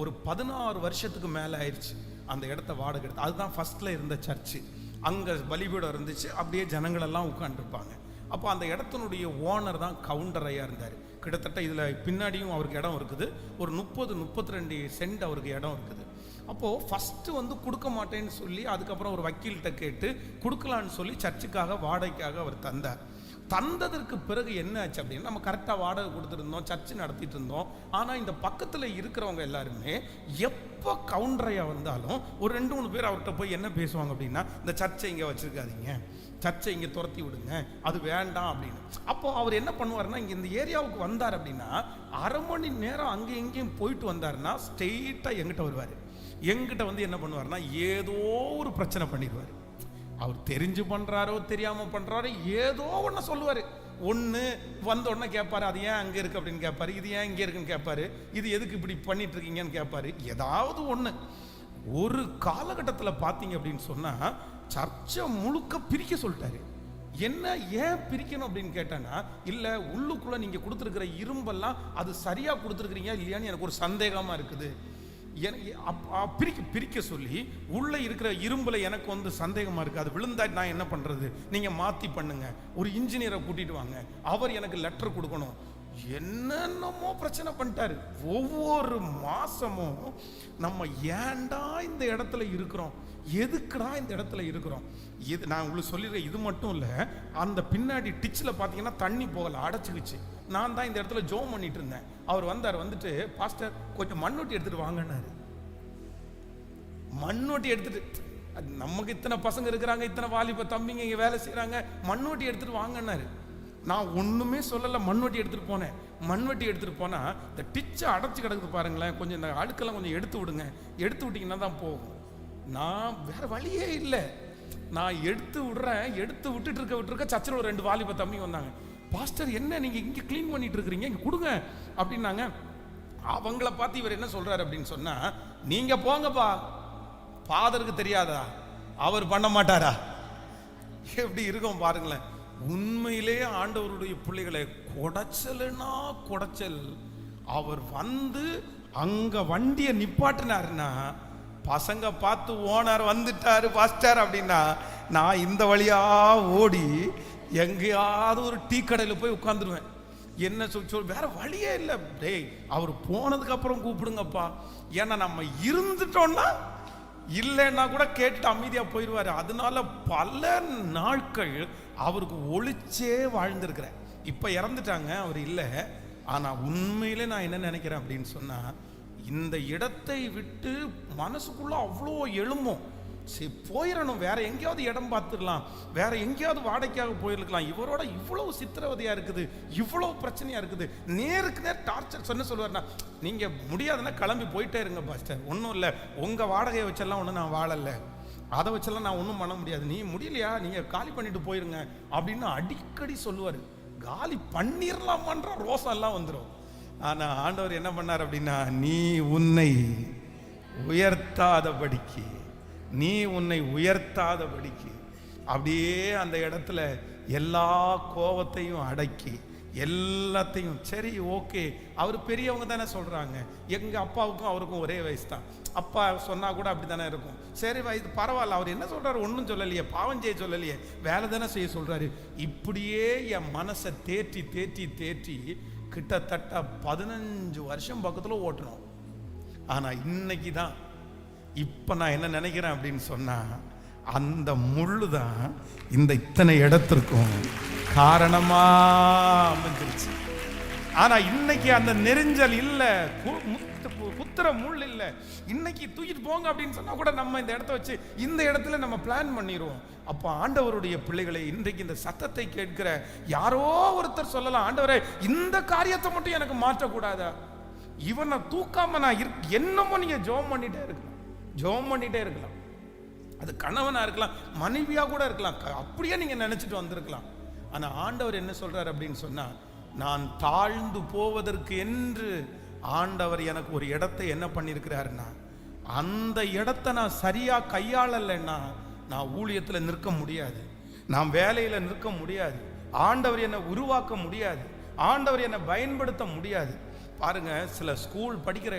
ஒரு பதினாறு வருஷத்துக்கு மேலே ஆயிடுச்சு அந்த இடத்த வாடகை எடுத்து. அதுதான் ஃபஸ்ட்டில் இருந்த சர்ச்சு அங்கே பலிபீடம் இருந்துச்சு அப்படியே ஜனங்களெல்லாம் உட்காந்துருப்பாங்க அப்போ அந்த இடத்தினுடைய ஓனர் தான் கவுண்டர் ஐயா இருந்தார். கிட்டத்தட்ட இதில் பின்னாடியும் அவருக்கு இடம் இருக்குது. ஒரு முப்பது முப்பத்தி ரெண்டு சென்ட் அவருக்கு இடம் இருக்குது. அப்போது ஃபஸ்ட்டு வந்து கொடுக்க மாட்டேன்னு சொல்லி அதுக்கப்புறம் ஒரு வக்கீல்கிட்ட கேட்டு கொடுக்கலான்னு சொல்லி சர்ச்சுக்காக வாடகைக்காக அவர் தந்தார். தந்ததற்கு பிறகு என்ன ஆச்சு அப்படின்னா நம்ம கரெக்டாக வாடகை கொடுத்துருந்தோம் சர்ச்சு நடத்திட்டு இருந்தோம். ஆனால் இந்த பக்கத்தில் இருக்கிறவங்க எல்லாருமே எப்போ கவுண்டரையாக வந்தாலும் ஒரு ரெண்டு மூணு பேர் அவர்கிட்ட போய் என்ன பேசுவாங்க அப்படின்னா இந்த சர்ச்சை இங்கே வச்சுருக்காதீங்க. சர்ச்சை இங்கே துரத்தி விடுங்க. அது வேண்டாம் அப்படின்னு. அப்போ அவர் என்ன பண்ணுவார்னா இங்கே இந்த ஏரியாவுக்கு வந்தார் அப்படின்னா அரை மணி நேரம் அங்கே இங்கேயும் போயிட்டு வந்தாருன்னா ஸ்ட்ரெயிட்டாக எங்கிட்ட வருவார். எங்கிட்ட வந்து என்ன பண்ணுவார்னா ஏதோ ஒரு பிரச்சனை பண்ணிடுவார். அவர் தெரிஞ்சு பண்ணுறாரோ தெரியாமல் பண்ணுறாரோ ஏதோ ஒன்று சொல்லுவார். ஒன்று வந்த உடனே கேட்பாரு அது ஏன் அங்கே இருக்குது அப்படின்னு கேட்பாரு இது ஏன் இங்கே இருக்குன்னு? கேட்பாரு இது எதுக்கு இப்படி பண்ணிட்டு இருக்கீங்கன்னு கேட்பாரு ஏதாவது ஒன்று ஒரு காலகட்டத்தில் பார்த்தீங்க அப்படின்னு சொன்னால் சர்ச்சை முழுக்க பிரிக்க சொல்லிட்டாரு. என்ன ஏன் பிரிக்கணும் அப்படின்னு கேட்டானா இல்லை உள்ளுக்குள்ளே நீங்கள் கொடுத்துருக்கிற இரும்பெல்லாம் அது சரியாக கொடுத்துருக்குறீங்க இல்லையான்னு எனக்கு ஒரு சந்தேகமாக இருக்குது. பிரிக்க பிரிக்க சொல்லி உள்ளே இருக்கிற இரும்பில் எனக்கு வந்து சந்தேகமாக இருக்குது அது விழுந்தா நான் என்ன பண்ணுறது நீங்கள் மாற்றி பண்ணுங்க. ஒரு இன்ஜினியரை கூட்டிகிட்டு வாங்க. அவர் எனக்கு லெட்டர் கொடுக்கணும். என்னென்னமோ பிரச்சனை பண்ணிட்டாரு. ஒவ்வொரு மாசமும் நம்ம ஏன்டா இந்த இடத்துல இருக்கிறோம்? எதுக்குடா இந்த இடத்துல இருக்கிறோம்? இது நான் உங்களுக்கு சொல்லிடுறேன் இது மட்டும் இல்லை அந்த பின்னாடி டிச்சில் பார்த்தீங்கன்னா தண்ணி போகல அடைச்சிக்கிச்சு. நான் தான் இந்த இடத்துல ஜோம் பண்ணிட்டு இருந்தேன். அவர் வந்தார் வந்துட்டு பாஸ்டர் கொஞ்சம் மண்ணொட்டி எடுத்துகிட்டு வாங்கினாரு மண்ணொட்டி எடுத்துட்டு அது நமக்கு இத்தனை பசங்க இருக்கிறாங்க இத்தனை வாலிப தம்பிங்க இங்கே வேலை செய்கிறாங்க மண்ணொட்டி எடுத்துகிட்டு வாங்கினாரு நான் ஒன்றுமே சொல்லலை மண்வெட்டி எடுத்துகிட்டு போனேன். மண்வெட்டி எடுத்துகிட்டு போனால் இந்த டிச்சை அடைச்சி கிடக்குது பாருங்களேன். கொஞ்சம் இந்த அடுக்கெல்லாம் கொஞ்சம் எடுத்து விடுங்க. எடுத்து விட்டிங்கன்னா தான் போகும். நான் வேற வழியே இல்லை. நான் எடுத்து விடுறேன். எடுத்து விட்டுட்டு இருக்க விட்டுருக்க சச்சில் ஒரு ரெண்டு வாலிப தம்பி வந்தாங்க. பாஸ்டர் என்ன நீங்கள் இங்கே க்ளீன் பண்ணிட்டு இருக்கிறீங்க? இங்கே கொடுங்க. அப்படின்னாங்க. அவங்கள பார்த்து இவர் என்ன சொல்கிறாரு அப்படின்னு சொன்னால் நீங்கள் போங்கப்பா. ஃபாதருக்கு தெரியாதா? அவர் பண்ண மாட்டாரா? எப்படி இருக்கும் பாருங்களேன். உண்மையிலே ஆண்டவருடைய பிள்ளைகளை குடைச்சல்னா குடைச்சல். அவர் வந்து அங்க வண்டியை நிப்பாட்டினாருன்னா பசங்க பார்த்து ஓனர் வந்துட்டாரு பாஸ்டர் அப்படின்னா நான் இந்த வழியா ஓடி எங்கேயாவது ஒரு டீ கடையில் போய் உட்காந்துருவேன் என்ன சொல் சொல் வேற வழியே இல்லை. டேய் அவர் போனதுக்கு அப்புறம் கூப்பிடுங்கப்பா. ஏன்னா நம்ம இருந்துட்டோம்னா இல்லைன்னா கூட கேட்டு அமைதியாக போயிடுவாரு அதனால பல நாட்கள் அவருக்கு ஒழிச்சே வாழ்ந்திருக்கிறேன். இப்போ இறந்துட்டாங்க அவர் இல்லை. ஆனால் உண்மையிலே நான் என்ன நினைக்கிறேன் அப்படின்னு சொன்னால் இந்த இடத்தை விட்டு மனசுக்குள்ளே அவ்வளோ எழும்பும். சரி போயிடணும் வேற எங்கேயாவது இடம் பார்த்துடலாம். வேற எங்கேயாவது வாடகைக்காக போயிருக்கலாம். இவரோட இவ்வளவு சித்திரவதையா இருக்குது. இவ்வளவு பிரச்சனையா இருக்குது. நேருக்கு நேர் டார்ச்சர் சொன்ன சொல்லுவார்னா நீங்க முடியாதுன்னா கிளம்பி போயிட்டே இருங்க பாஸ்டர். ஒன்றும் இல்லை. உங்க வாடகையை வச்செல்லாம் ஒன்றும் நான் வாழலை. அதை வச்செல்லாம் நான் ஒன்றும் பண்ண முடியாது. நீ முடியலையா? நீங்க காலி பண்ணிட்டு போயிருங்க. அப்படின்னு அடிக்கடி சொல்லுவார். காலி பண்ணிடலாமான்ற ரோசம் எல்லாம் வந்துடும் ஆனா ஆண்டவர் என்ன பண்ணார் அப்படின்னா நீ உன்னை உயர்த்தாதபடிக்கு நீ உன்னை உயர்த்தாதபடிக்கு. அப்படியே அந்த இடத்துல எல்லா கோவத்தையும் அடக்கி எல்லாத்தையும் சரி ஓகே. அவர் பெரியவங்க தானே சொல்கிறாங்க எங்கள் அப்பாவுக்கும் அவருக்கும் ஒரே வயசு தான். அப்பா சொன்னால் கூட அப்படி தானே இருக்கும். சரி வயது பரவாயில்ல. அவர் என்ன சொல்கிறார் ஒன்றும் சொல்லலையே. பாவம் செய்ய சொல்லலையே. வேலை தானே செய்ய சொல்கிறாரு இப்படியே என் மனசை தேற்றி தேற்றி தேற்றி கிட்டத்தட்ட பதினஞ்சு வருஷம் பக்கத்தில் ஓட்டணும். ஆனால் இன்னைக்கு தான் இப்போ நான் என்ன நினைக்கிறேன் அப்படின்னு சொன்னால் அந்த முள்ளு தான் இந்த இத்தனை இடத்திற்கும் காரணமாக அமைஞ்சிருச்சு. ஆனால் இன்னைக்கு அந்த நெரிஞ்சல் இல்லை கு- குத்துற முள் இல்லை. இன்னைக்கு தூக்கிட்டு போங்க அப்படின்னு சொன்னால் கூட நம்ம இந்த இடத்த வச்சு இந்த இடத்துல நம்ம பிளான் பண்ணிடுவோம் அப்போ ஆண்டவருடைய பிள்ளைகளை இன்றைக்கு இந்த சத்தத்தை கேட்கிற யாரோ ஒருத்தர் சொல்லலாம் ஆண்டவரே இந்த காரியத்தை மட்டும் எனக்கு மாற்றக்கூடாதா? இவனை தூக்காம நான் இரு என்னமோ நீங்கள் ஜோம் பண்ணிட்டே இருக்கலாம் ஜோம் பண்ணிட்டே இருக்கலாம். அது கணவனாக இருக்கலாம் மனைவியாக கூட இருக்கலாம். அப்படியே நீங்கள் நினச்சிட்டு வந்திருக்கலாம். ஆனால் ஆண்டவர் என்ன சொல்கிறார் அப்படின்னு சொன்னால் நான் தாழ்ந்து போவதற்கு என்று ஆண்டவர் எனக்கு ஒரு இடத்தை என்ன பண்ணியிருக்கிறாருன்னா அந்த இடத்த நான் சரியாக கையாளலைன்னா நான் ஊழியத்தில் நிற்க முடியாது. நான் வேலையில் நிற்க முடியாது. ஆண்டவர் என்னை உருவாக்க முடியாது. ஆண்டவர் என்னை பயன்படுத்த முடியாது. பாருங்க சில ஸ்கூல் படிக்கிற